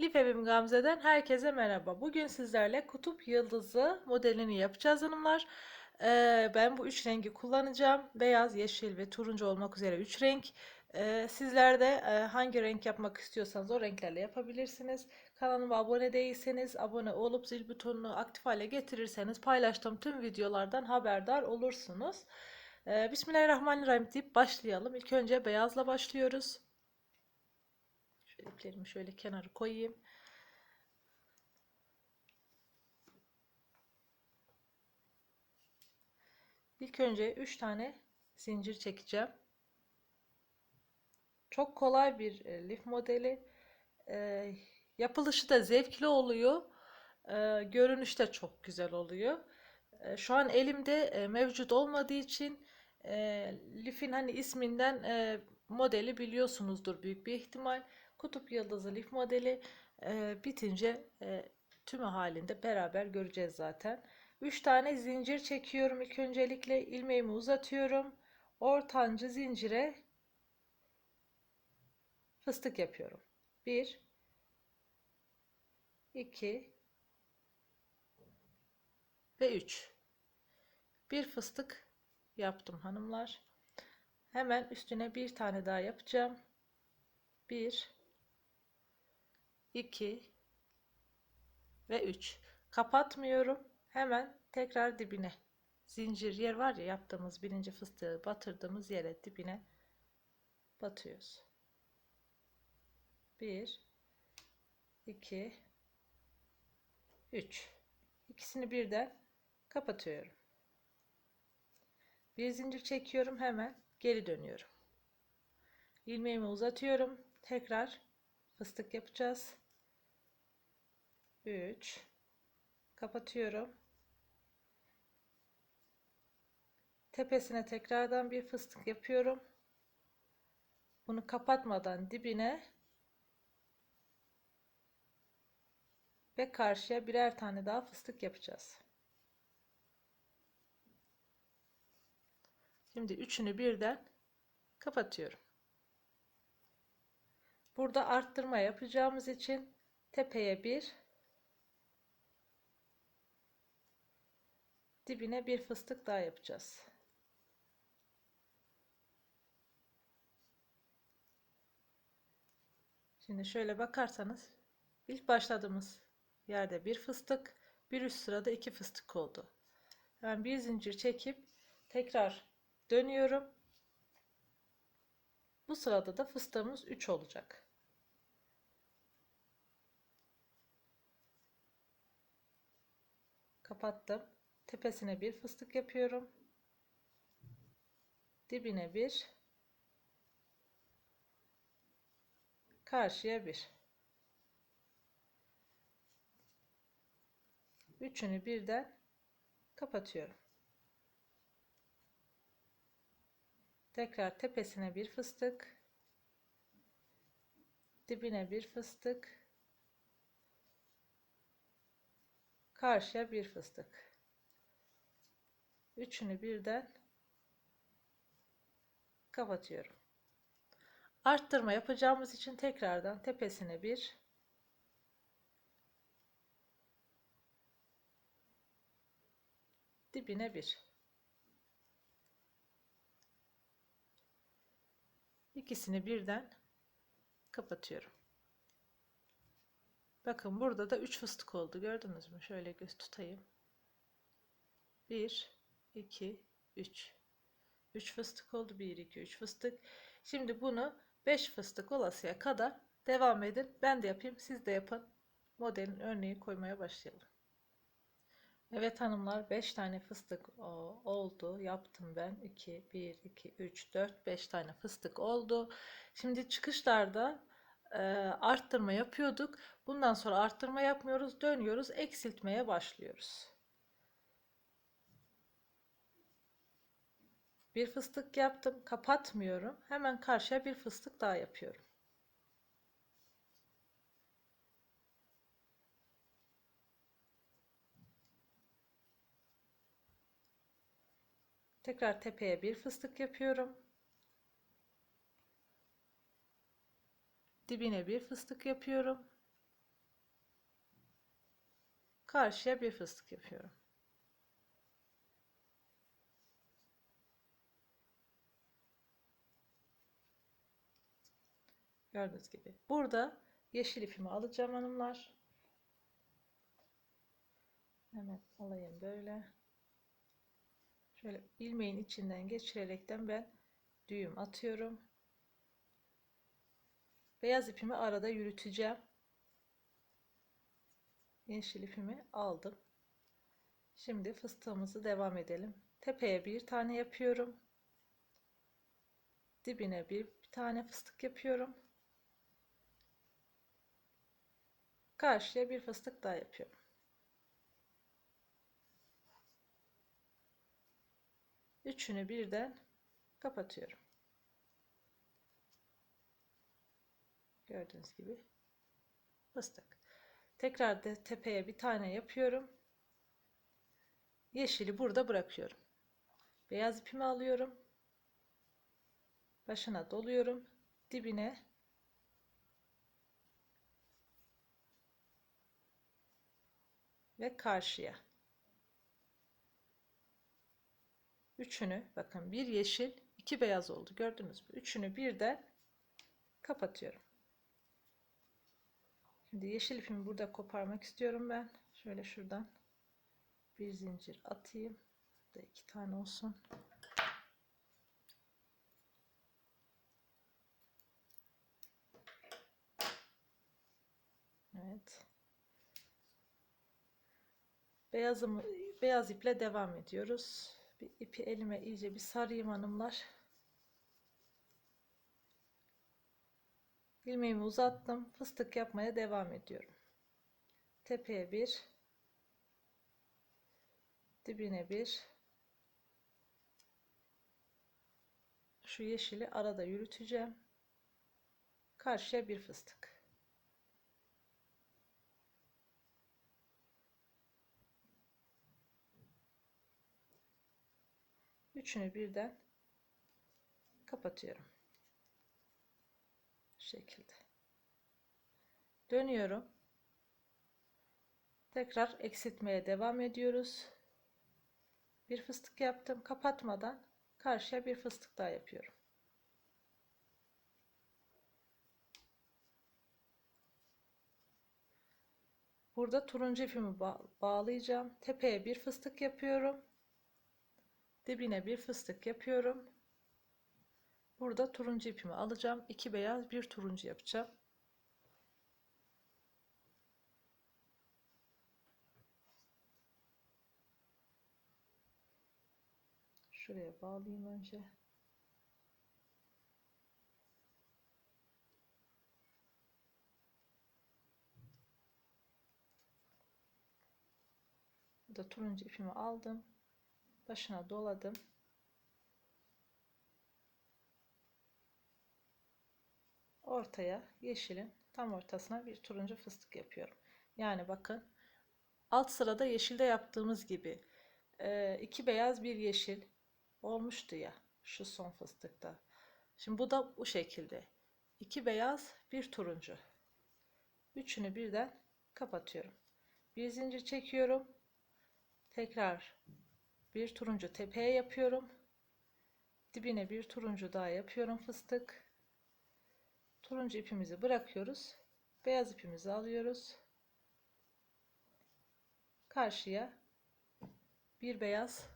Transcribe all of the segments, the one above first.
Lif Evim Gamze'den herkese merhaba. Bugün sizlerle kutup yıldızı modelini yapacağız hanımlar. Ee, ben bu üç rengi kullanacağım. Beyaz, yeşil ve turuncu olmak üzere üç renk. Ee, sizler de e, hangi renk yapmak istiyorsanız o renklerle yapabilirsiniz. Kanalıma abone değilseniz abone olup zil butonunu aktif hale getirirseniz paylaştığım tüm videolardan haberdar olursunuz. Ee, Bismillahirrahmanirrahim deyip başlayalım. İlk önce beyazla başlıyoruz. Şöyle iplerimi şöyle kenara koyayım. İlk önce 3 tane zincir çekeceğim. Çok kolay bir e, lif modeli. E, yapılışı da zevkli oluyor. E, görünüş de çok güzel oluyor. E, şu an elimde e, mevcut olmadığı için e, lifin hani isminden e, modeli biliyorsunuzdur büyük bir ihtimal. Kutup yıldızı lif modeli e, bitince e, tümü halinde beraber göreceğiz zaten. 3 tane zincir çekiyorum ilk öncelikle ilmeğimi uzatıyorum. Ortancı zincire fıstık yapıyorum. 1 2 ve 3 bir fıstık yaptım hanımlar. Hemen üstüne bir tane daha yapacağım. 1 2 ve 3 kapatmıyorum. Hemen tekrar dibine. Zincir yer var ya yaptığımız birinci fıstığı batırdığımız yere dibine batıyoruz. 1 2 3 ikisini birden kapatıyorum. Bir zincir çekiyorum hemen geri dönüyorum. İlmeğimi uzatıyorum. Tekrar fıstık yapacağız 3 kapatıyorum. Tepesine tekrardan bir fıstık yapıyorum. Bunu kapatmadan dibine ve karşıya birer tane daha fıstık yapacağız. Şimdi üçünü birden kapatıyorum. Burada arttırma yapacağımız için tepeye bir dibine bir fıstık daha yapacağız. Şimdi şöyle bakarsanız ilk başladığımız yerde bir fıstık, bir üst sırada iki fıstık oldu. Ben bir zincir çekip tekrar dönüyorum. Bu sırada da fıstığımız 3 olacak. Kapattım tepesine bir fıstık yapıyorum. Dibine bir. Karşıya bir. Üçünü birden kapatıyorum. Tekrar tepesine bir fıstık. Dibine bir fıstık. Karşıya bir fıstık Üçünü birden kapatıyorum. Arttırma yapacağımız için tekrardan tepesine bir dibine bir ikisini birden kapatıyorum. Bakın burada da 3 fıstık oldu. Gördünüz mü? Şöyle göz tutayım. 1 2 3 3 fıstık oldu. 1 2 3 fıstık. Şimdi bunu 5 fıstık olasıya kadar devam edin. Ben de yapayım siz de yapın. Modelin örneği koymaya başlayalım. Evet hanımlar 5 tane fıstık oldu. Yaptım ben. 2 1 2 3 4 5 tane fıstık oldu. Şimdi çıkışlarda e, arttırma yapıyorduk. Bundan sonra arttırma yapmıyoruz dönüyoruz eksiltmeye başlıyoruz Bir fıstık yaptım. Kapatmıyorum. Hemen karşıya bir fıstık daha yapıyorum. Tekrar tepeye bir fıstık yapıyorum. Dibine bir fıstık yapıyorum. Karşıya bir fıstık yapıyorum. Gördüğünüz gibi. Burada yeşil ipimi alacağım hanımlar. Hemen alayım böyle. Şöyle ilmeğin içinden geçirerekten ben düğüm atıyorum. Beyaz ipimi arada yürüteceğim. Yeşil ipimi aldım. Şimdi fıstığımızı devam edelim. Tepeye bir tane yapıyorum. Dibine bir, bir tane fıstık yapıyorum. Karşıya bir fıstık daha yapıyorum. Üçünü birden kapatıyorum. Gördüğünüz gibi fıstık. Tekrar da tepeye bir tane yapıyorum. Yeşili burada bırakıyorum. Beyaz ipimi alıyorum. Başına doluyorum. Dibine ve karşıya. Üçünü bakın bir yeşil iki beyaz oldu gördünüz mü? Üçünü birden kapatıyorum. Şimdi yeşil ipimi burada koparmak istiyorum ben. Şöyle şuradan bir zincir atayım. Burada iki tane olsun. Evet. Beyazımı, beyaz iple devam ediyoruz. Bir ipi elime iyice bir sarayım hanımlar. ilmeğimi uzattım. Fıstık yapmaya devam ediyorum. Tepeye bir, dibine bir. Şu yeşili arada yürüteceğim. Karşıya bir fıstık. Üçünü birden kapatıyorum şekilde. Dönüyorum. Tekrar eksiltmeye devam ediyoruz. Bir fıstık yaptım. Kapatmadan karşıya bir fıstık daha yapıyorum. Burada turuncu ipimi bağlayacağım. Tepeye bir fıstık yapıyorum. Dibine bir fıstık yapıyorum. Burada turuncu ipimi alacağım. İki beyaz bir turuncu yapacağım. Şuraya bağlayayım önce. Burada turuncu ipimi aldım. Başına doladım. ortaya yeşilin tam ortasına bir turuncu fıstık yapıyorum. Yani bakın alt sırada yeşilde yaptığımız gibi e, iki beyaz bir yeşil olmuştu ya şu son fıstıkta. Şimdi bu da bu şekilde. iki beyaz bir turuncu. Üçünü birden kapatıyorum. Bir zincir çekiyorum. Tekrar bir turuncu tepeye yapıyorum. Dibine bir turuncu daha yapıyorum fıstık turuncu ipimizi bırakıyoruz. Beyaz ipimizi alıyoruz. Karşıya bir beyaz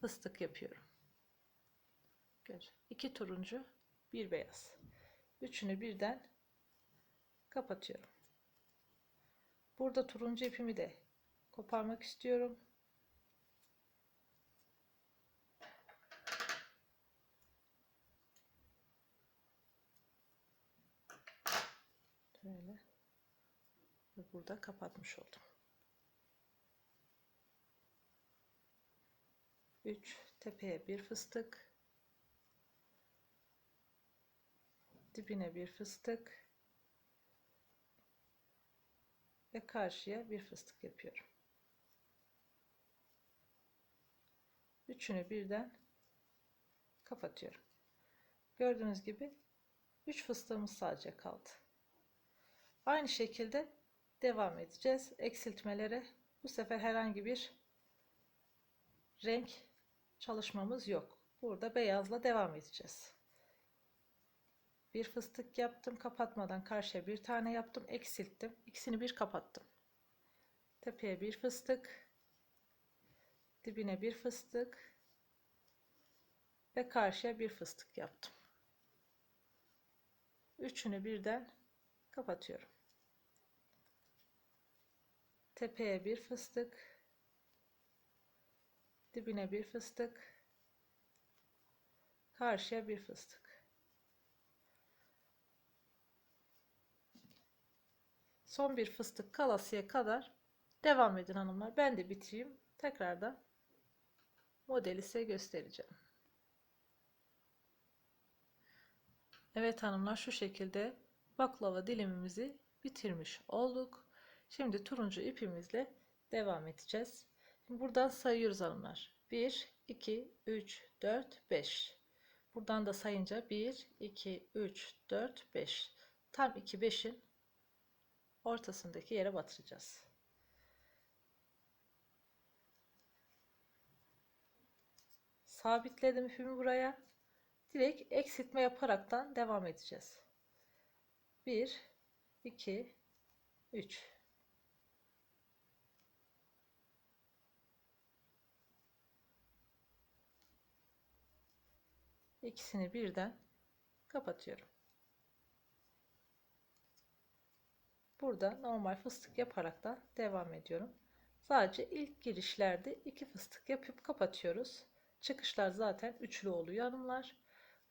fıstık yapıyorum. Gör. İki turuncu, bir beyaz. Üçünü birden kapatıyorum. Burada turuncu ipimi de koparmak istiyorum. Şöyle. Ve burada kapatmış oldum. 3 tepeye bir fıstık dibine bir fıstık ve karşıya bir fıstık yapıyorum. Üçünü birden kapatıyorum. Gördüğünüz gibi 3 fıstığımız sadece kaldı. Aynı şekilde devam edeceğiz eksiltmelere. Bu sefer herhangi bir renk çalışmamız yok. Burada beyazla devam edeceğiz. Bir fıstık yaptım. Kapatmadan karşıya bir tane yaptım. Eksilttim. İkisini bir kapattım. Tepeye bir fıstık. Dibine bir fıstık. Ve karşıya bir fıstık yaptım. Üçünü birden kapatıyorum. Tepeye bir fıstık. Dibine bir fıstık. Karşıya bir fıstık. Son bir fıstık kalasıya kadar devam edin hanımlar. Ben de bitireyim. Tekrardan modeli size göstereceğim. Evet hanımlar şu şekilde baklava dilimimizi bitirmiş olduk. Şimdi turuncu ipimizle devam edeceğiz. Şimdi buradan sayıyoruz hanımlar. 1, 2, 3, 4, 5. Buradan da sayınca 1, 2, 3, 4, 5. Tam 2, 5'in ortasındaki yere batıracağız. Sabitledim ipimi buraya. Direkt eksiltme yaparaktan devam edeceğiz. 1, 2, 3. İkisini birden kapatıyorum. Burada normal fıstık yaparak da devam ediyorum. Sadece ilk girişlerde iki fıstık yapıp kapatıyoruz. Çıkışlar zaten üçlü oluyor hanımlar.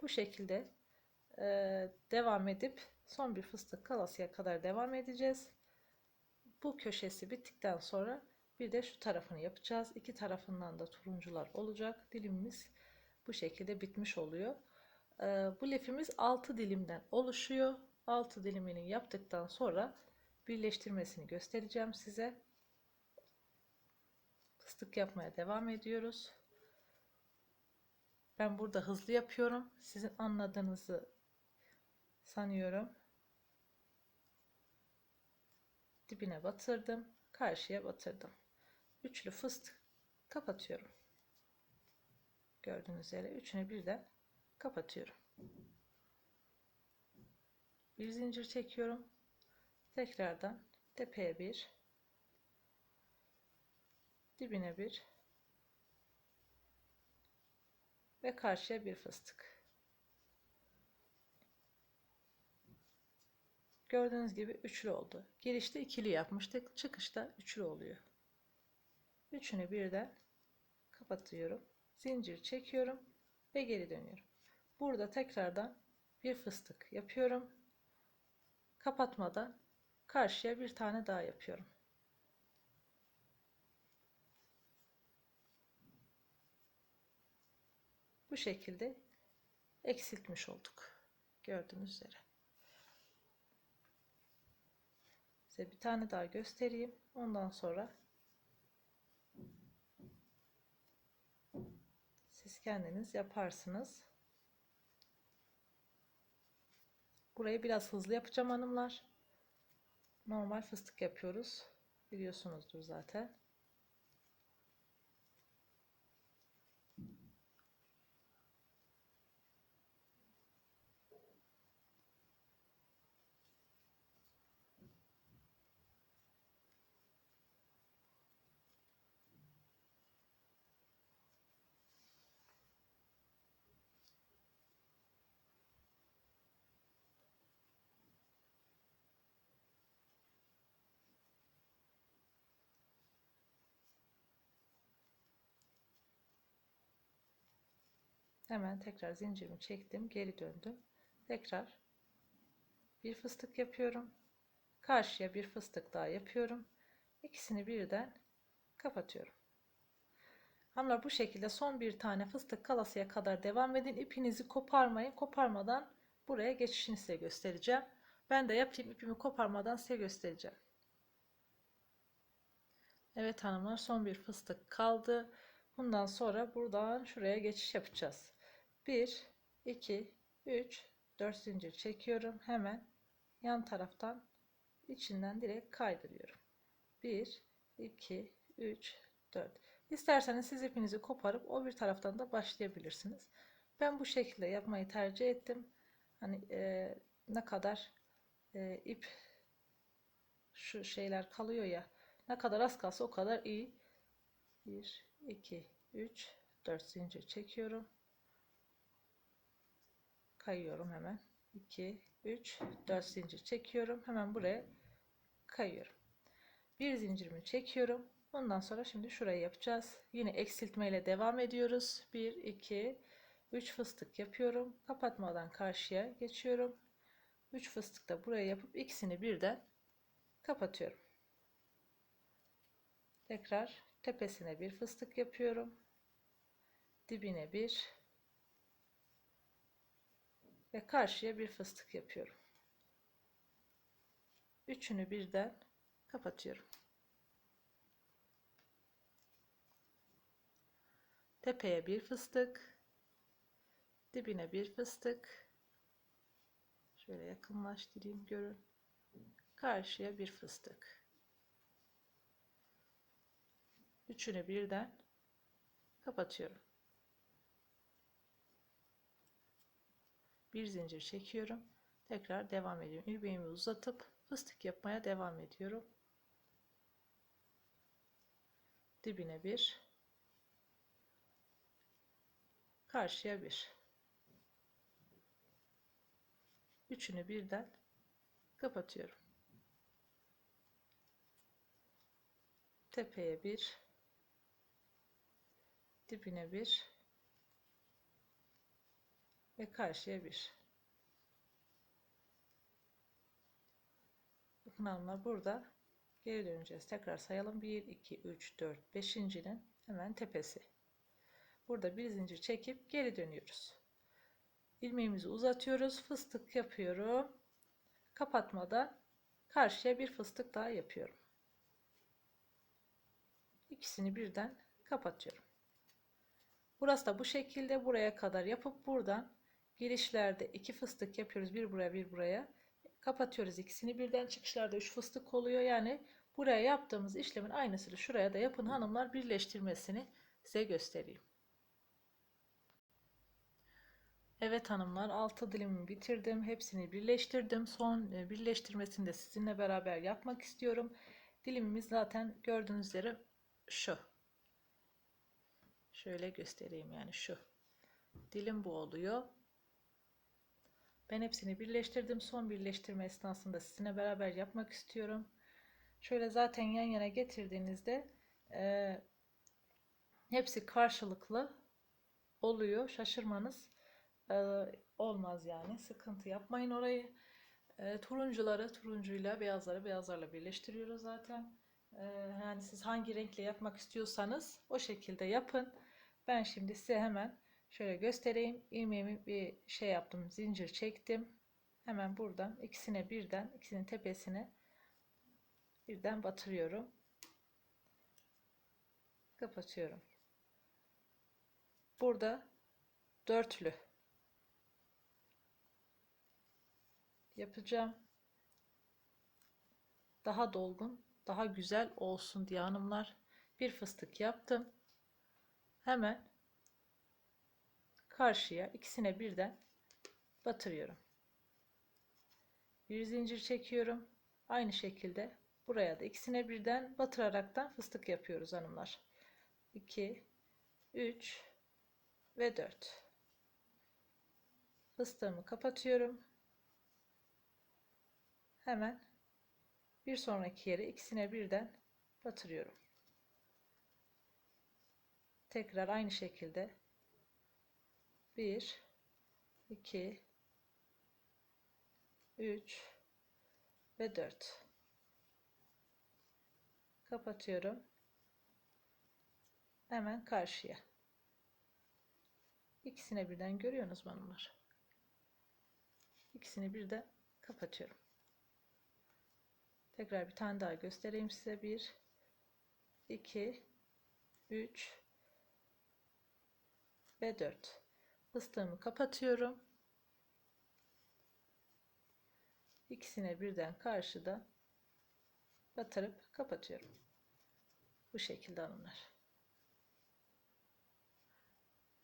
Bu şekilde e, devam edip son bir fıstık kalasıya kadar devam edeceğiz. Bu köşesi bittikten sonra bir de şu tarafını yapacağız. İki tarafından da turuncular olacak. Dilimimiz bu şekilde bitmiş oluyor. E, bu lifimiz 6 dilimden oluşuyor. 6 dilimini yaptıktan sonra birleştirmesini göstereceğim size. Fıstık yapmaya devam ediyoruz. Ben burada hızlı yapıyorum. Sizin anladığınızı sanıyorum. Dibine batırdım. Karşıya batırdım. Üçlü fıstık kapatıyorum. Gördüğünüz üzere üçünü birden kapatıyorum. Bir zincir çekiyorum. Tekrardan tepeye bir, dibine bir ve karşıya bir fıstık. Gördüğünüz gibi üçlü oldu. Girişte ikili yapmıştık. Çıkışta üçlü oluyor. Üçünü birden kapatıyorum. Zincir çekiyorum ve geri dönüyorum. Burada tekrardan bir fıstık yapıyorum. Kapatmadan karşıya bir tane daha yapıyorum. Bu şekilde eksiltmiş olduk. Gördüğünüz üzere. Size bir tane daha göstereyim. Ondan sonra siz kendiniz yaparsınız. Burayı biraz hızlı yapacağım hanımlar. Normal fıstık yapıyoruz. Biliyorsunuzdur zaten. Hemen tekrar zincirimi çektim. Geri döndüm. Tekrar bir fıstık yapıyorum. Karşıya bir fıstık daha yapıyorum. İkisini birden kapatıyorum. Hanımlar bu şekilde son bir tane fıstık kalasıya kadar devam edin. İpinizi koparmayın. Koparmadan buraya geçişini size göstereceğim. Ben de yapayım ipimi koparmadan size göstereceğim. Evet hanımlar son bir fıstık kaldı. Bundan sonra buradan şuraya geçiş yapacağız. 1 2 3 4 zincir çekiyorum hemen yan taraftan içinden direkt kaydırıyorum. 1 2 3 4 İsterseniz siz ipinizi koparıp o bir taraftan da başlayabilirsiniz. Ben bu şekilde yapmayı tercih ettim. Hani e, ne kadar e, ip şu şeyler kalıyor ya ne kadar az kalsa o kadar iyi. 1 2 3 4 zincir çekiyorum. Kayıyorum hemen. 2 3 4 zincir çekiyorum. Hemen buraya kayıyorum. Bir zincirimi çekiyorum. Ondan sonra şimdi şurayı yapacağız. Yine eksiltme ile devam ediyoruz. 1 2 3 fıstık yapıyorum. Kapatmadan karşıya geçiyorum. 3 fıstık da buraya yapıp ikisini birden kapatıyorum. Tekrar tepesine bir fıstık yapıyorum. Dibine bir ve karşıya bir fıstık yapıyorum. Üçünü birden kapatıyorum. Tepeye bir fıstık, dibine bir fıstık. Şöyle yakınlaştırayım görün. Karşıya bir fıstık. Üçünü birden kapatıyorum. Bir zincir çekiyorum. Tekrar devam ediyorum. İlmeğimi uzatıp fıstık yapmaya devam ediyorum. Dibine bir, karşıya bir. Üçünü birden kapatıyorum. Tepeye bir, dibine bir ve karşıya bir. Bakın hanımlar burada geri döneceğiz. Tekrar sayalım. 1, 2, 3, 4, 5.'nin hemen tepesi. Burada bir zincir çekip geri dönüyoruz. İlmeğimizi uzatıyoruz. Fıstık yapıyorum. Kapatmadan karşıya bir fıstık daha yapıyorum. İkisini birden kapatıyorum. Burası da bu şekilde buraya kadar yapıp buradan girişlerde iki fıstık yapıyoruz. Bir buraya bir buraya. Kapatıyoruz ikisini birden çıkışlarda üç fıstık oluyor. Yani buraya yaptığımız işlemin aynısını şuraya da yapın hanımlar birleştirmesini size göstereyim. Evet hanımlar altı dilimi bitirdim. Hepsini birleştirdim. Son e, birleştirmesini de sizinle beraber yapmak istiyorum. Dilimimiz zaten gördüğünüz üzere şu. Şöyle göstereyim yani şu. Dilim bu oluyor. Ben hepsini birleştirdim. Son birleştirme esnasında sizinle beraber yapmak istiyorum. Şöyle zaten yan yana getirdiğinizde e, hepsi karşılıklı oluyor. Şaşırmanız e, olmaz yani. Sıkıntı yapmayın orayı. E, turuncuları turuncuyla beyazları beyazlarla birleştiriyoruz zaten. E, yani siz hangi renkle yapmak istiyorsanız o şekilde yapın. Ben şimdi size hemen şöyle göstereyim. İlmeğimi bir şey yaptım. Zincir çektim. Hemen buradan ikisine birden ikisinin tepesine birden batırıyorum. Kapatıyorum. Burada dörtlü yapacağım. Daha dolgun, daha güzel olsun diye hanımlar bir fıstık yaptım. Hemen karşıya ikisine birden batırıyorum. Bir zincir çekiyorum. Aynı şekilde buraya da ikisine birden batıraraktan fıstık yapıyoruz hanımlar. 2 3 ve 4 fıstığımı kapatıyorum. Hemen bir sonraki yere ikisine birden batırıyorum. Tekrar aynı şekilde 1 2 3 ve 4 kapatıyorum. Hemen karşıya. İkisine birden görüyorsunuz hanımlar? İkisini birden kapatıyorum. Tekrar bir tane daha göstereyim size. 1 2 3 ve 4 fıstığımı kapatıyorum ikisine birden karşıda batırıp kapatıyorum. Bu şekilde hanımlar.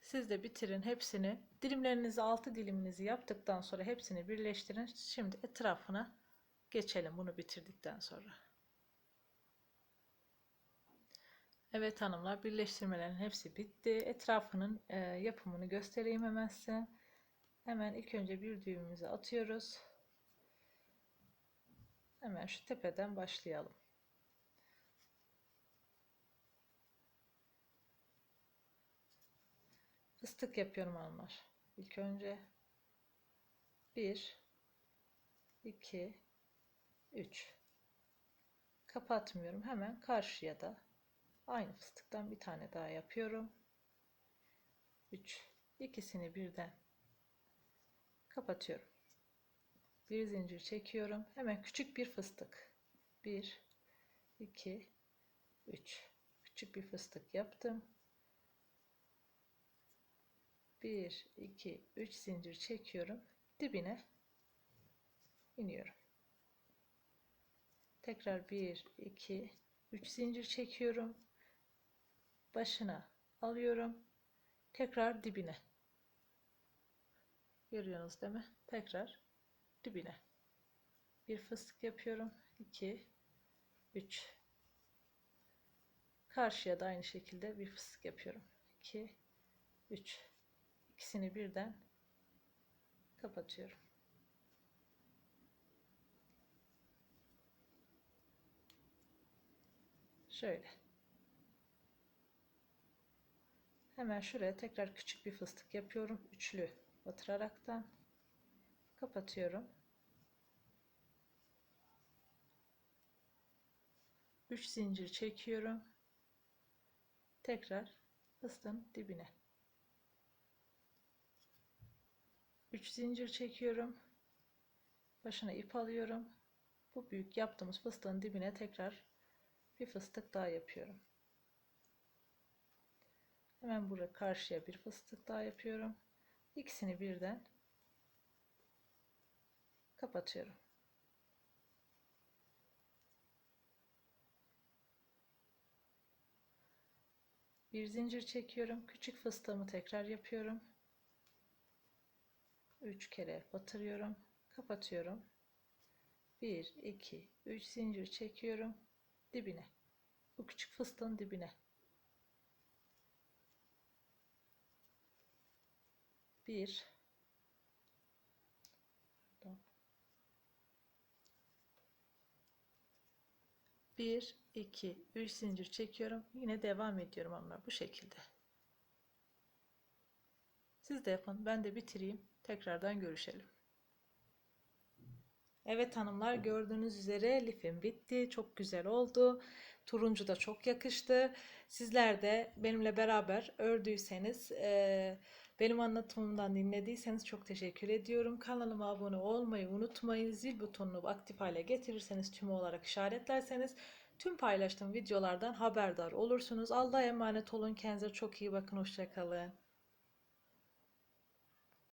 Siz de bitirin hepsini. Dilimlerinizi altı diliminizi yaptıktan sonra hepsini birleştirin. Şimdi etrafına geçelim bunu bitirdikten sonra. Evet hanımlar birleştirmelerin hepsi bitti. Etrafının e, yapımını göstereyim hemen size. Hemen ilk önce bir düğümümüzü atıyoruz. Hemen şu tepeden başlayalım. Fıstık yapıyorum hanımlar. İlk önce 1 2 3 kapatmıyorum. Hemen karşıya da aynı fıstıktan bir tane daha yapıyorum. 3 ikisini birden kapatıyorum. Bir zincir çekiyorum. Hemen küçük bir fıstık. 1 2 3 küçük bir fıstık yaptım. 1 2 3 zincir çekiyorum. Dibine iniyorum. Tekrar 1 2 3 zincir çekiyorum. Başına alıyorum. Tekrar dibine. Görüyorsunuz değil mi? Tekrar dibine. Bir fıstık yapıyorum. 2 3 Karşıya da aynı şekilde bir fıstık yapıyorum. 2 3 İkisini birden kapatıyorum. Şöyle. Hemen şuraya tekrar küçük bir fıstık yapıyorum. Üçlü batıraraktan kapatıyorum. 3 zincir çekiyorum. Tekrar fıstığın dibine. 3 zincir çekiyorum. Başına ip alıyorum. Bu büyük yaptığımız fıstığın dibine tekrar bir fıstık daha yapıyorum. Hemen buraya karşıya bir fıstık daha yapıyorum. İkisini birden kapatıyorum. Bir zincir çekiyorum. Küçük fıstığımı tekrar yapıyorum. 3 kere batırıyorum. Kapatıyorum. 1 2 3 zincir çekiyorum dibine. Bu küçük fıstığın dibine. 1 1 2 3 zincir çekiyorum. Yine devam ediyorum ama bu şekilde. Siz de yapın. Ben de bitireyim. Tekrardan görüşelim. Evet hanımlar gördüğünüz üzere lifim bitti. Çok güzel oldu. Turuncu da çok yakıştı. Sizler de benimle beraber ördüyseniz, e, benim anlatımımdan dinlediyseniz çok teşekkür ediyorum. Kanalıma abone olmayı unutmayın. Zil butonunu aktif hale getirirseniz tüm olarak işaretlerseniz tüm paylaştığım videolardan haberdar olursunuz. Allah'a emanet olun. Kendinize çok iyi bakın. Hoşçakalın.